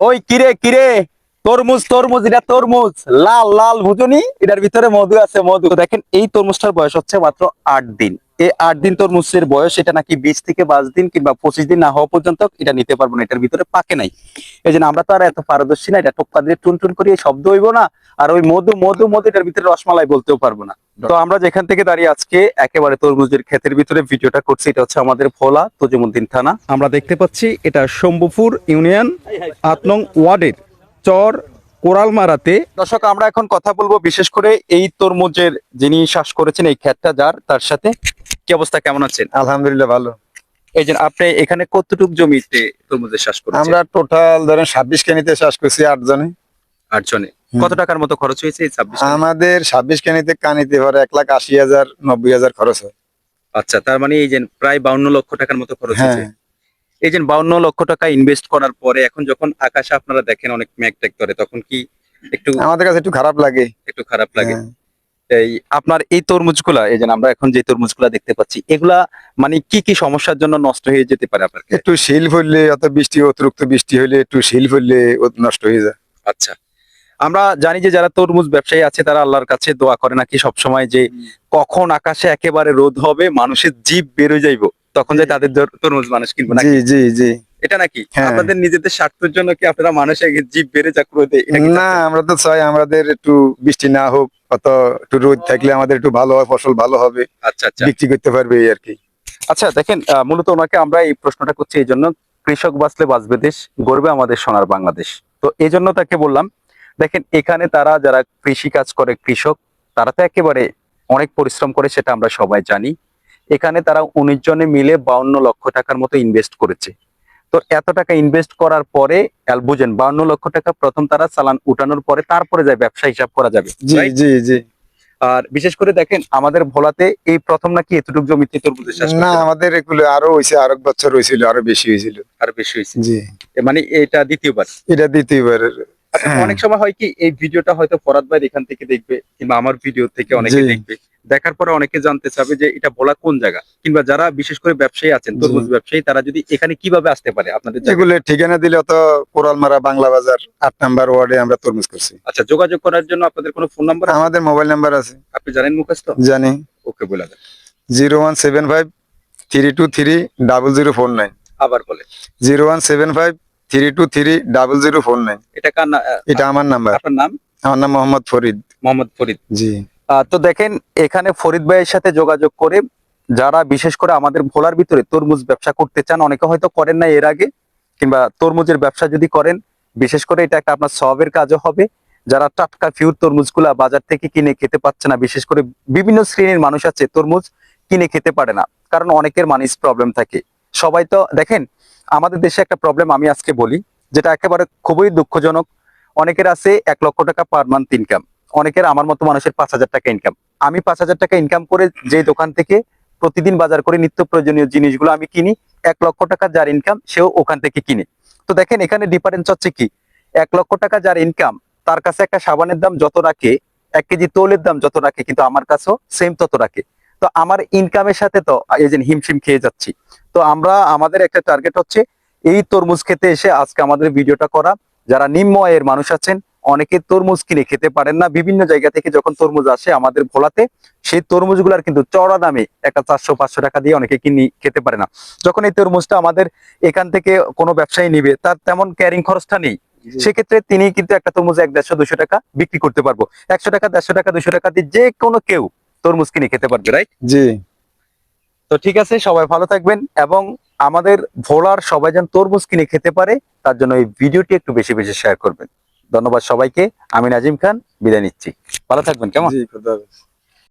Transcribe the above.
ওই কিরে কিরে? তরমুজ তরমুজ, এটা তরমুজ। লাল লাল, বুঝুনি? এটার ভিতরে মধু আছে, মধু। দেখেন, এই তরমুজটার বয়স হচ্ছে মাত্র আট দিন। এই আট দিন তরমুজের বয়স এটা নাকি বিশ থেকে বাইশ দিন কিংবা পঁচিশ দিন না হওয়া পর্যন্ত এটা নিতে পারব না এটার ভিতরে পাকে নাই। এই জন্য আমরা তো আর এত পারদর্শী না এটা টোক্কা দিয়ে টুন টুন করে শব্দ হইব না আর ওই মধু মধু মধু এটার ভিতরে রসমালাই বলতেও পারব না। তো আমরা যেখান থেকে দাঁড়িয়ে আজকে একেবারে তরমুজের ক্ষেতের ভিতরে ভিডিওটা করছি এটা হচ্ছে আমাদের ভোলা তজিমুদ্দিন থানা। আমরা দেখতে পাচ্ছি এটা শম্ভুপুর ইউনিয়ন আট নং ওয়ার্ডের চর কোরালমারাতে দর্শক আমরা এখন কথা বলব বিশেষ করে এই তরমুজের যিনি শ্বাস করেছেন এই ক্ষেতটা যার তার সাথে কি অবস্থা কেমন আছেন? আলহামদুলিল্লাহ ভালো। এই যে আপনি এখানে কতটুক জমিতে তরমুজের শ্বাস করেছেন? আমরা টোটাল ধরেন ছাব্বিশ কেনিতে চাষ করছি আট জনে। আট জনে। কত টাকার মতো খরচ হয়েছে এই ছাব্বিশ আমাদের ছাব্বিশ কেনিতে কানিতে ভরে এক লাখ আশি হাজার নব্বই হাজার খরচ হয়। আচ্ছা তার মানে এই যে প্রায় বাউন্ন লক্ষ টাকার মতো খরচ হ্যাঁ। হয়েছে। এই যে বাউন্ন লক্ষ টাকা ইনভেস্ট করার পরে এখন যখন আকাশে আপনারা দেখেন অনেক মেঘ টেক করে তখন কি একটু আমাদের কাছে একটু খারাপ লাগে। একটু খারাপ লাগে? হ্যাঁ। এই আপনার এই তরমুজগুলা এই যে আমরা এখন যে তরমুজগুলা দেখতে পাচ্ছি এগুলা মানে কি কি সমস্যার জন্য নষ্ট হয়ে যেতে পারে আপনার একটু শিল পড়লে অত বৃষ্টি অতিরিক্ত বৃষ্টি হইলে একটু শিল ও নষ্ট হয়ে যায়। আচ্ছা। আমরা জানি যে যারা তরমুজ ব্যবসায়ী আছে তারা আল্লাহর কাছে দোয়া করে নাকি সবসময় যে কখন আকাশে একেবারে রোদ হবে মানুষের জীব বেরো যাইবো। তখন যে তাদের তরমুজ মানুষ কিনবে নাকি? জি জি। জি এটা নাকি? হ্যাঁ। আপনাদের নিজেদের স্বার্থের জন্য কি আপনারা মানুষের জীব বেড়ে যাক রোদে এটা কি না আমরা তো চাই আমাদের একটু বৃষ্টি না হোক অত একটু রোদ থাকলে আমাদের একটু ভালো হয় ফসল ভালো হবে আচ্ছা আচ্ছা। বিক্রি করতে পারবে এই আর কি। আচ্ছা দেখেন মূলত ওনাকে আমরা এই প্রশ্নটা করছি এই জন্য কৃষক বাঁচলে বাঁচবে দেশ গর্বে আমাদের সোনার বাংলাদেশ। তো এই জন্য তাকে বললাম দেখেন এখানে তারা যারা কৃষি কাজ করে কৃষক তারা তো একেবারে অনেক পরিশ্রম করে সেটা আমরা সবাই জানি। এখানে তারা উনিশ জনে মিলে বাউন্ন লক্ষ টাকার মতো ইনভেস্ট করেছে। তো এত টাকা ইনভেস্ট করার পরে বুঝেন বাউন্ন লক্ষ টাকা প্রথম তারা চালান উঠানোর পরে তারপরে যায় ব্যবসা হিসাব করা যাবে জি জি জি। আর বিশেষ করে দেখেন আমাদের ভোলাতে এই প্রথম নাকি এতটুকু জমিতে তরমুজের চাষ না আমাদের এগুলো আরও হয়েছে আরও এক বছর হয়েছিল আরও বেশি হয়েছিল আরও বেশি হয়েছে জি। মানে এটা দ্বিতীয়বার? এটা দ্বিতীয়বার। অনেক সময় হয় কি এই ভিডিওটা হয়তো ফরাদ ভাই এখান থেকে দেখবে কিংবা আমার ভিডিও থেকে অনেকে। দেখবে। দেখার পরে অনেকে জানতে চাবে যে এটা বলা কোন জায়গা? কিংবা যারা বিশেষ করে ব্যবসায়ী আছেন তরমুজ ব্যবসায়ী তারা যদি এখানে কীভাবে আসতে পারে আপনাদের এগুলো ঠিকানা দিলে অত কোরালমারা বাংলা বাজার আট নাম্বার ওয়ার্ডে আমরা তরমুজ করছি। আচ্ছা যোগাযোগ করার জন্য আপনাদের কোনো ফোন নাম্বার আমাদের মোবাইল নাম্বার আছে। আপনি জানেন মুখস্থ? জানি। ওকে বলে দেন। Zero one seven five three two three double zero four nine. আবার বলে। Zero one seven five three two three double zero four nine. এটা কার এটা আমার নাম্বার। আপনার নাম? আমার নাম মোহাম্মদ ফরিদ। মোহাম্মদ ফরিদ। জি। তো দেখেন, এখানে ফরিদ ভাইয়ের সাথে যোগাযোগ করে যারা বিশেষ করে আমাদের ভোলার ভিতরে তরমুজ ব্যবসা করতে চান, অনেকে হয়তো করেন না এর আগে, কিংবা তরমুজের ব্যবসা যদি করেন, বিশেষ করে এটা একটা আপনার সবের কাজও হবে। যারা টাটকা ফিউর তরমুজগুলা বাজার থেকে কিনে খেতে পাচ্ছে না, বিশেষ করে বিভিন্ন শ্রেণির মানুষ আছে, তরমুজ কিনে খেতে পারে না, কারণ অনেকের মানিস প্রবলেম থাকে। সবাই তো, দেখেন, আমাদের দেশে একটা প্রবলেম আমি আজকে বলি, যেটা একেবারে খুবই দুঃখজনক। অনেকের আছে এক লক্ষ টাকা পার মান্থ ইনকাম অনেকের আমার মতো মানুষের পাঁচ হাজার টাকা ইনকাম আমি পাঁচ হাজার টাকা ইনকাম করে যে দোকান থেকে প্রতিদিন বাজার করে নিত্য প্রয়োজনীয় জিনিসগুলো আমি কিনি, এক লক্ষ টাকা যার ইনকাম সেও ওখান থেকে কিনে। তো দেখেন, এখানে ডিফারেন্স হচ্ছে কি? এক লক্ষ টাকা যার ইনকাম তার কাছে একটা সাবানের দাম যত রাখে, এক কেজি তৈলের দাম যত রাখে, কিন্তু আমার কাছেও সেম তত রাখে। তো আমার ইনকামের সাথে তো, এই যে হিমশিম খেয়ে যাচ্ছি। তো আমরা, আমাদের একটা টার্গেট হচ্ছে, এই তরমুজ খেতে এসে আজকে আমাদের ভিডিওটা করা। যারা নিম্ন আয়ের মানুষ আছেন অনেকে তরমুজ কিনে খেতে পারেন না। বিভিন্ন জায়গা থেকে যখন তরমুজ আসে আমাদের ভোলাতে সেই তরমুজগুলার কিন্তু চড়া দামে একটা চারশো পাঁচশো টাকা দিয়ে অনেকে কিনে খেতে পারে না। যখন এই তরমুজটা আমাদের এখান থেকে কোনো ব্যবসায়ী নিবে তার তেমন ক্যারিং খরচটা নেই। সেক্ষেত্রে তিনি কিন্তু একটা তরমুজ এক দেড়শো দুশো টাকা বিক্রি করতে পারব। একশো টাকা দেড়শো টাকা দুশো টাকা দিয়ে যে কোনো কেউ তরমুজ কিনে খেতে পারবে রাইট জি। তো ঠিক আছে সবাই ভালো থাকবেন এবং আমাদের ভোলার সবাই যেন তরমুজ কিনে খেতে পারে তার জন্য এই ভিডিওটি একটু বেশি বেশি শেয়ার করবেন। ধন্যবাদ সবাইকে। আমি নাজিম খান বিদায় নিচ্ছি। ভালো থাকবেন কেমন।